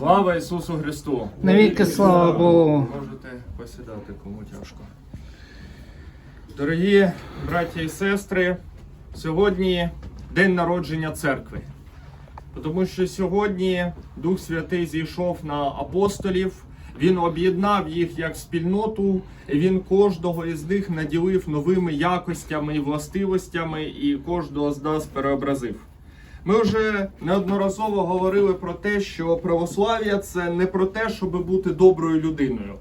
Слава Ісусу Христу! Навіки слава Богу. Можете посідати, кому тяжко. Дорогі браті і сестри, сьогодні день народження церкви. Тому що сьогодні Дух Святий зійшов на апостолів, він об'єднав їх як спільноту, і він кожного із них наділив новими якостями і властивостями, і кожного з нас переобразив. Ми вже неодноразово говорили про те, що православ'я це не про те, щоб бути доброю людиною.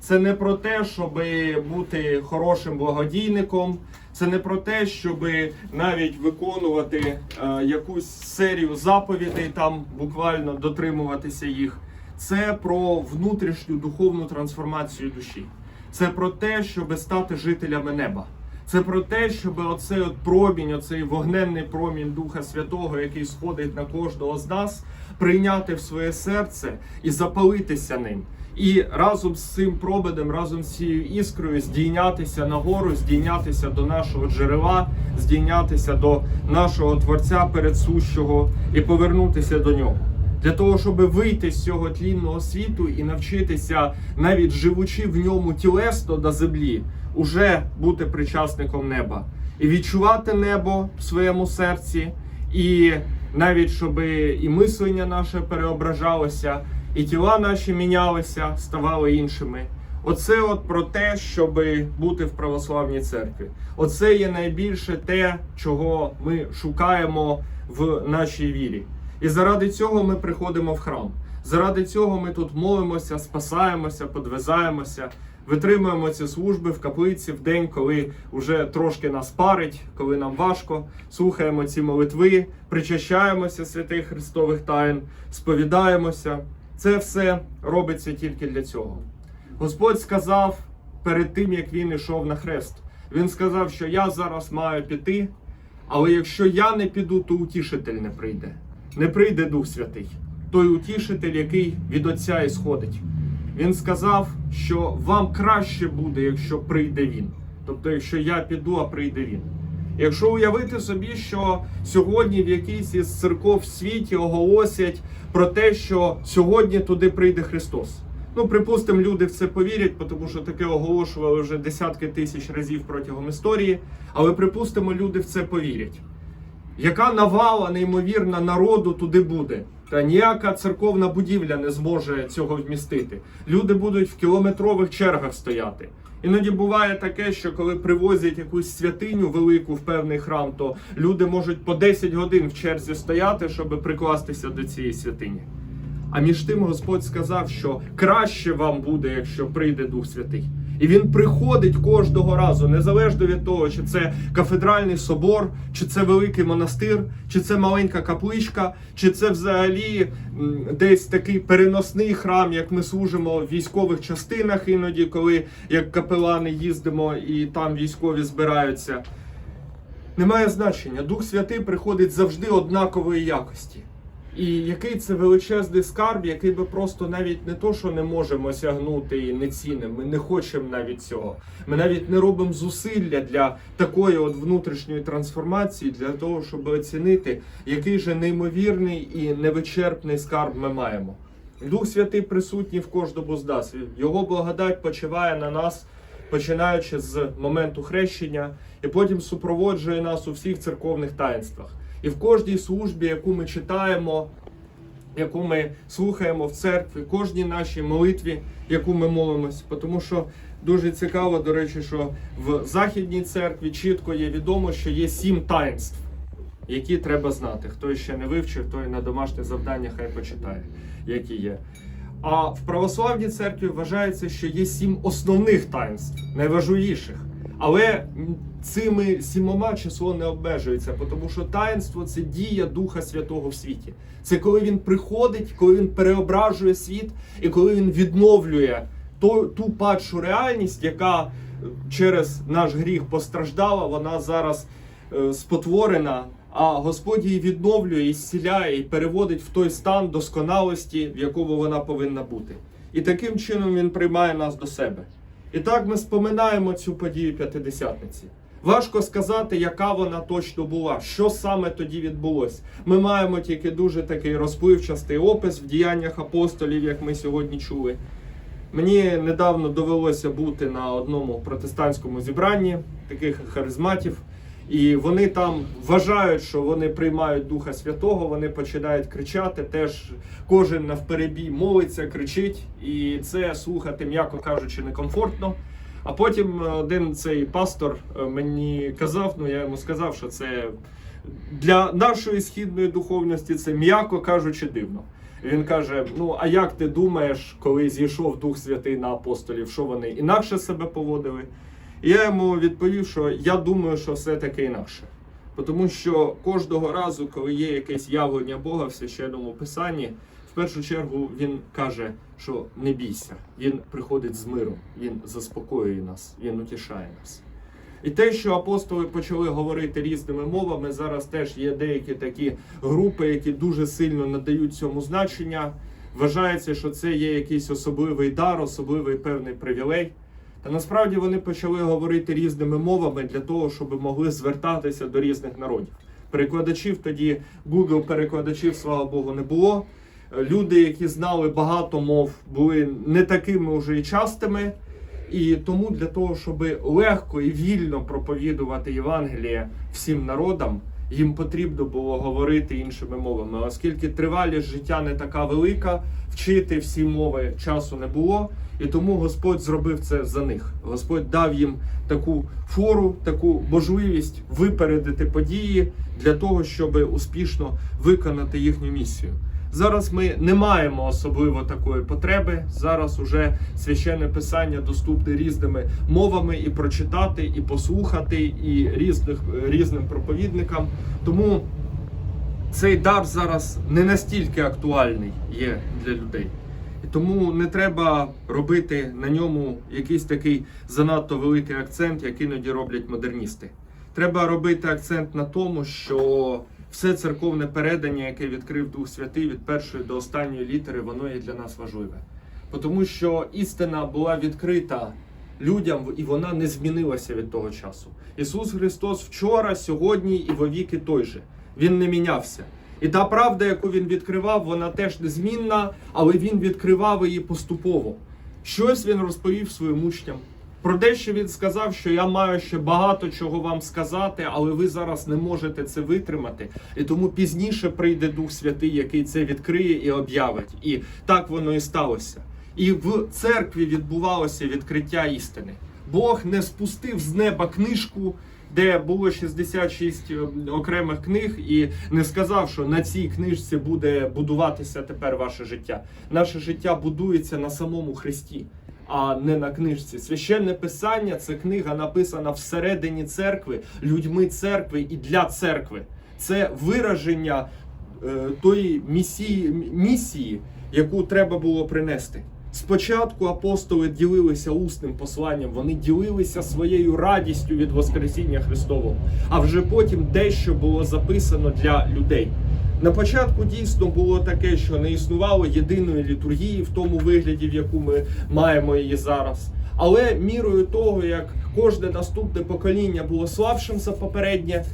Це не про те, щоб бути хорошим благодійником. Це не про те, щоб навіть виконувати е, якусь серію заповідей, там буквально дотримуватися їх. Це про внутрішню духовну трансформацію душі. Це про те, щоб стати жителями неба. Це про те, щоб оцей от промінь, оцей вогненний промінь Духа Святого, який сходить на кожного з нас, прийняти в своє серце і запалитися ним. І разом з цим пробидом, разом з цією іскрою здійнятися нагору, здійнятися до нашого джерела, здійнятися до нашого Творця передсущого і повернутися до нього. Для того, щоб вийти з цього тлінного світу і навчитися, навіть живучи в ньому тілесно до землі, уже бути причасником неба і відчувати небо в своєму серці, і навіть щоб і мислення наше переображалося, і тіла наші мінялися, ставали іншими. Оце от про те, щоб бути в православній церкві. Оце є найбільше те, чого ми шукаємо в нашій вірі. І заради цього ми приходимо в храм. Заради цього ми тут молимося, спасаємося, подвизаємося, витримуємо ці служби в каплиці в день, коли вже трошки нас парить, коли нам важко. Слухаємо ці молитви, причащаємося святих Христових таїн, сповідаємося. Це все робиться тільки для цього. Господь сказав перед тим, як він йшов на хрест. Він сказав, що я зараз маю піти, але якщо я не піду, то утішитель не прийде. Не прийде Дух Святий, той утішитель, який від Отця ісходить. Він сказав, що вам краще буде, якщо прийде він. Тобто, якщо я піду, а прийде він. Якщо уявити собі, що сьогодні в якійсь із церков в світі оголосять про те, що сьогодні туди прийде Христос. Ну, припустимо, люди в це повірять, тому що таке оголошували вже десятки тисяч разів протягом історії. Але припустимо, люди в це повірять. Яка навала неймовірна народу туди буде? Та ніяка церковна будівля не зможе цього вмістити. Люди будуть в кілометрових чергах стояти. Іноді буває таке, що коли привозять якусь святиню велику в певний храм, то люди можуть по 10 годин в черзі стояти, щоб прикластися до цієї святині. А між тим Господь сказав, що краще вам буде, якщо прийде Дух Святий. І він приходить кожного разу, незалежно від того, чи це кафедральний собор, чи це великий монастир, чи це маленька капличка, чи це взагалі десь такий переносний храм, як ми служимо в військових частинах, іноді, коли як капелани їздимо і там військові збираються. Немає значення. Дух Святий приходить завжди однакової якості. І який це величезний скарб, який би просто навіть не то, що не можемо осягнути і не цінимо, ми не хочемо навіть цього. Ми навіть не робимо зусилля для такої от внутрішньої трансформації, для того, щоб оцінити, який же неймовірний і невичерпний скарб ми маємо. Дух Святий присутній в кожному з нас. Його благодать почиває на нас, починаючи з моменту хрещення, і потім супроводжує нас у всіх церковних таїнствах. І в кожній службі, яку ми читаємо, яку ми слухаємо в церкві, кожній нашій молитві, яку ми молимося. Тому що дуже цікаво, до речі, що в Західній церкві чітко є відомо, що є сім таїнств, які треба знати. Хто ще не вивчив, той на домашнє завдання хай почитає, які є. А в православній церкві вважається, що є сім основних таїнств, найважливіших. Але цими сімома число не обмежується, тому що таїнство це дія Духа Святого в світі. Це коли він приходить, коли він переображує світ, і коли він відновлює ту, ту падшу реальність, яка через наш гріх постраждала, вона зараз е, спотворена. А Господь її відновлює і зціляє, і переводить в той стан досконалості, в якому вона повинна бути. І таким чином він приймає нас до себе. І так ми споминаємо цю подію п'ятидесятниці. Важко сказати, яка вона точно була, що саме тоді відбулося. Ми маємо тільки дуже такий розпливчастий опис в діяннях апостолів, як ми сьогодні чули. Мені недавно довелося бути на одному протестантському зібранні таких харизматів, і вони там вважають, що вони приймають Духа Святого, вони починають кричати. Теж кожен навперебій молиться, кричить, і це слухати, м'яко кажучи, некомфортно. А потім один цей пастор е, мені казав, ну я йому сказав, що це для нашої східної духовності це м'яко кажучи дивно. Він каже: Ну, а як ти думаєш, коли зійшов Дух Святий на апостолів, що вони інакше себе поводили? Я йому відповів, що я думаю, що все таки інакше. Тому що кожного разу, коли є якесь явлення Бога в священному писанні, в першу чергу він каже, що не бійся, він приходить з миром, він заспокоює нас, він утішає нас. І те, що апостоли почали говорити різними мовами, зараз теж є деякі такі групи, які дуже сильно надають цьому значення. Вважається, що це є якийсь особливий дар, особливий певний привілей. Та насправді вони почали говорити різними мовами для того, щоб могли звертатися до різних народів. Перекладачів тоді Google перекладачів, слава Богу, не було. Люди, які знали багато мов, були не такими вже і частими. І тому для того, щоб легко і вільно проповідувати Євангеліє всім народам, їм потрібно було говорити іншими мовами. Оскільки тривалість життя не така велика, вчити всі мови часу не було. І тому Господь зробив це за них. Господь дав їм таку фору, таку можливість випередити події для того, щоб успішно виконати їхню місію. Зараз ми не маємо особливо такої потреби. Зараз уже священне писання доступне різними мовами і прочитати, і послухати, і різних різним проповідникам. Тому цей дар зараз не настільки актуальний є для людей. І тому не треба робити на ньому якийсь такий занадто великий акцент, як іноді роблять модерністи. Треба робити акцент на тому, що все церковне передання, яке відкрив Дух Святий від першої до останньої літери, воно є для нас важливе. Тому що істина була відкрита людям, і вона не змінилася від того часу. Ісус Христос вчора, сьогодні і вовіки той же. Він не мінявся. І та правда, яку він відкривав, вона теж незмінна, але він відкривав її поступово. Щось він розповів своїм учням. Про дещо він сказав, що я маю ще багато чого вам сказати, але ви зараз не можете це витримати. І тому пізніше прийде Дух Святий, який це відкриє і об'явить. І так воно і сталося. І в церкві відбувалося відкриття істини. Бог не спустив з неба книжку, де було 66 окремих книг, і не сказав, що на цій книжці буде будуватися тепер ваше життя. Наше життя будується на самому Христі а не на книжці. Священне писання це книга написана всередині церкви, людьми церкви і для церкви. Це вираження е, тої місії, місії, яку треба було принести. Спочатку апостоли ділилися усним посланням, вони ділилися своєю радістю від Воскресіння Христового, а вже потім дещо було записано для людей. На початку дійсно було таке, що не існувало єдиної літургії в тому вигляді, в яку ми маємо її зараз. Але мірою того, як кожне наступне покоління було слабшим за попереднє,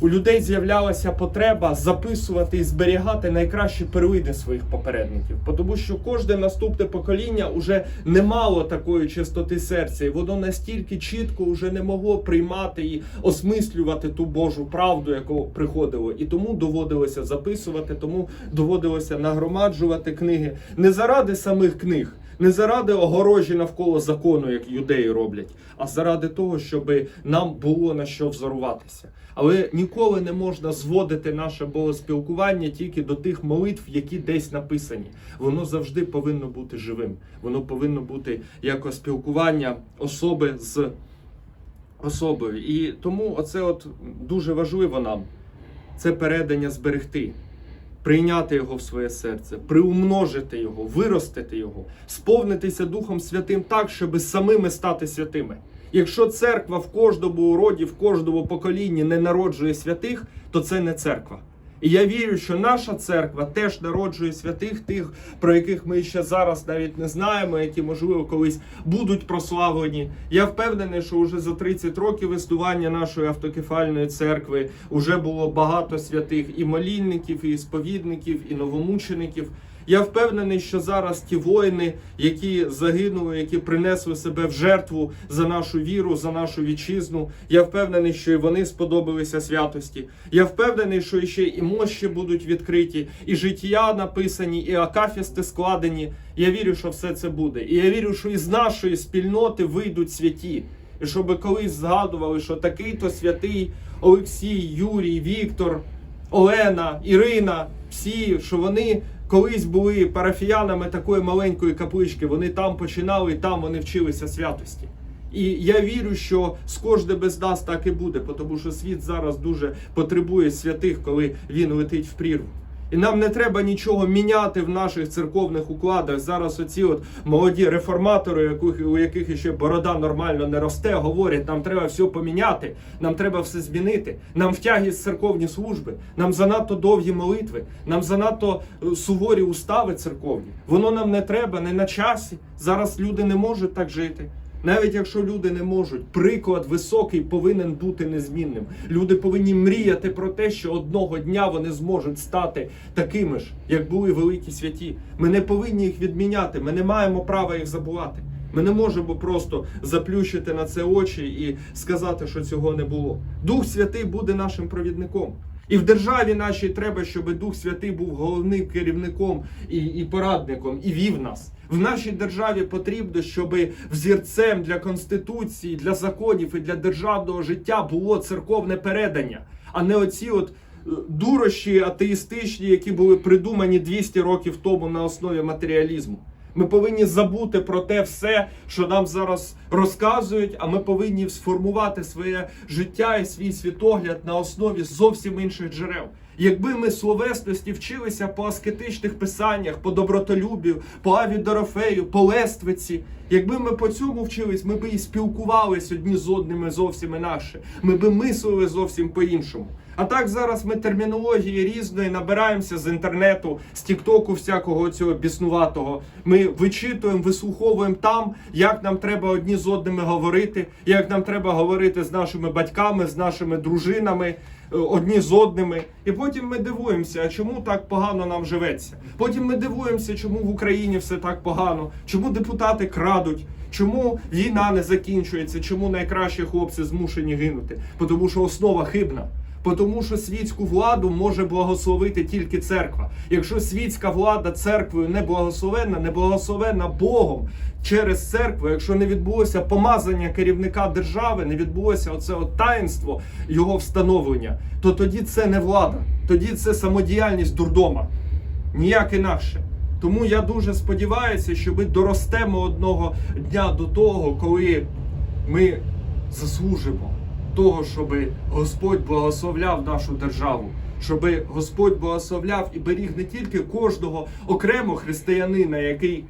у людей з'являлася потреба записувати і зберігати найкращі перлини своїх попередників, тому що кожне наступне покоління вже не мало такої чистоти серця, і воно настільки чітко вже не могло приймати і осмислювати ту Божу правду, яку приходило, і тому доводилося записувати, тому доводилося нагромаджувати книги не заради самих книг. Не заради огорожі навколо закону, як юдеї роблять, а заради того, щоб нам було на що взоруватися. Але ніколи не можна зводити наше богоспілкування тільки до тих молитв, які десь написані. Воно завжди повинно бути живим. Воно повинно бути як спілкування особи з особою. І тому оце от дуже важливо нам це передання зберегти. Прийняти його в своє серце, приумножити його, виростити його, сповнитися Духом Святим так, щоб самими стати святими. Якщо церква в кожному роді, в кожному поколінні не народжує святих, то це не церква. І я вірю, що наша церква теж народжує святих тих, про яких ми ще зараз навіть не знаємо, які можливо колись будуть прославлені. Я впевнений, що вже за 30 років існування нашої автокефальної церкви вже було багато святих і молільників, і сповідників, і новомучеників. Я впевнений, що зараз ті воїни, які загинули, які принесли себе в жертву за нашу віру, за нашу вітчизну. Я впевнений, що і вони сподобалися святості. Я впевнений, що ще і мощі будуть відкриті, і життя написані, і акафісти складені. Я вірю, що все це буде. І я вірю, що із нашої спільноти вийдуть святі. І щоб колись згадували, що такий-то святий Олексій, Юрій, Віктор, Олена, Ірина, всі, що вони колись були парафіянами такої маленької каплички, вони там починали, там вони вчилися святості. І я вірю, що з кожне без нас так і буде, тому що світ зараз дуже потребує святих, коли він летить в прірву. І нам не треба нічого міняти в наших церковних укладах. Зараз оці от молоді реформатори, яких, у яких ще борода нормально не росте, говорять, нам треба все поміняти, нам треба все змінити. Нам втяги з церковні служби, нам занадто довгі молитви, нам занадто е, суворі устави церковні. Воно нам не треба, не на часі. Зараз люди не можуть так жити. Навіть якщо люди не можуть, приклад високий повинен бути незмінним. Люди повинні мріяти про те, що одного дня вони зможуть стати такими ж, як були великі святі. Ми не повинні їх відміняти. Ми не маємо права їх забувати. Ми не можемо просто заплющити на це очі і сказати, що цього не було. Дух Святий буде нашим провідником. І в державі нашій треба, щоб Дух Святий був головним керівником і, і порадником, і вів нас. В нашій державі потрібно, щоб взірцем для конституції, для законів і для державного життя було церковне передання, а не оці от е, дурощі атеїстичні, які були придумані 200 років тому на основі матеріалізму. Ми повинні забути про те все, що нам зараз розказують, а ми повинні сформувати своє життя і свій світогляд на основі зовсім інших джерел. Якби ми словесності вчилися по аскетичних писаннях, по добротолюбію, по Аві Дорофею, по Лествиці, якби ми по цьому вчились, ми би і спілкувались одні з одними зовсім інакше. Ми би мислили зовсім по-іншому. А так зараз ми термінології різної набираємося з інтернету, з Тіктоку, всякого цього біснуватого. Ми вичитуємо, вислуховуємо там, як нам треба одні з одними говорити, як нам треба говорити з нашими батьками, з нашими дружинами, е, одні з одними. І потім ми дивуємося, чому так погано нам живеться. Потім ми дивуємося, чому в Україні все так погано, чому депутати крадуть. Чому війна не закінчується? Чому найкращі хлопці змушені гинути? Тому що основа хибна. Тому що світську владу може благословити тільки церква. Якщо світська влада церквою не благословенна, не благословенна Богом через церкву, якщо не відбулося помазання керівника держави, не відбулося оце от таїнство його встановлення, то тоді це не влада, тоді це самодіяльність дурдома. Ніяк інакше. Тому я дуже сподіваюся, що ми доростемо одного дня до того, коли ми заслужимо того, щоб Господь благословляв нашу державу, щоб Господь благословляв і беріг не тільки кожного окремо християнина, який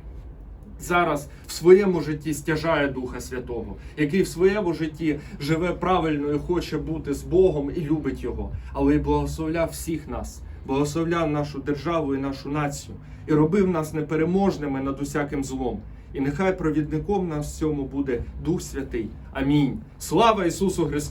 зараз в своєму житті стяжає Духа Святого, який в своєму житті живе правильно і хоче бути з Богом і любить його, але й благословляв всіх нас, благословляв нашу державу і нашу націю, і робив нас непереможними над усяким злом. І нехай провідником нас в цьому буде Дух Святий. Амінь. Слава Ісусу Христу!